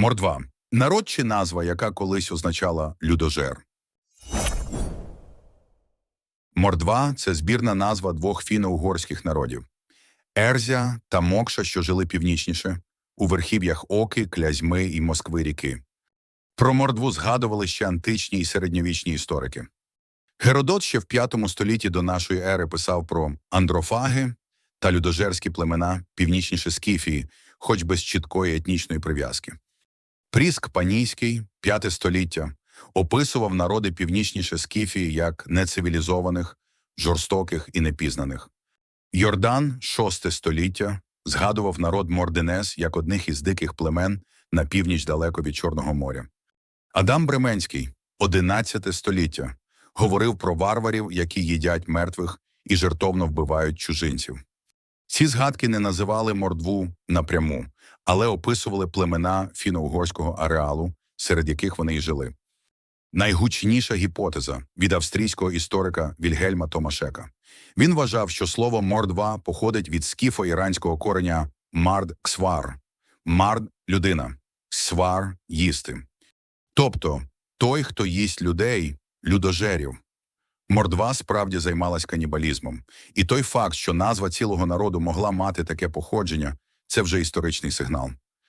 Мордва народ чи назва, яка колись означала людожер. Мордва це збірна назва двох фіно-угорських народів Ерзя та Мокша, що жили північніше, у верхів'ях Оки, Клязьми і Москви ріки. Про мордву згадували ще античні і середньовічні історики. Геродот ще в V столітті до нашої ери писав про андрофаги та людожерські племена північніше Скіфії, хоч без чіткої етнічної прив'язки. Пріск Панійський, V століття, описував народи північніше Скіфії як нецивілізованих, жорстоких і непізнаних. Йордан, VI століття, згадував народ Морденес як одних із диких племен на північ далеко від Чорного моря. Адам Бременський, XI століття, говорив про варварів, які їдять мертвих і жертовно вбивають чужинців. Ці згадки не називали мордву напряму, але описували племена фіно-угорського ареалу, серед яких вони й жили. Найгучніша гіпотеза від австрійського історика Вільгельма Томашека. Він вважав, що слово мордва походить від скіфо-іранського кореня мард ксвар. Мард людина, свар їсти. Тобто той, хто їсть людей, людожерів. Мордва справді займалась канібалізмом. І той факт, що назва цілого народу могла мати таке походження, це вже історичний сигнал.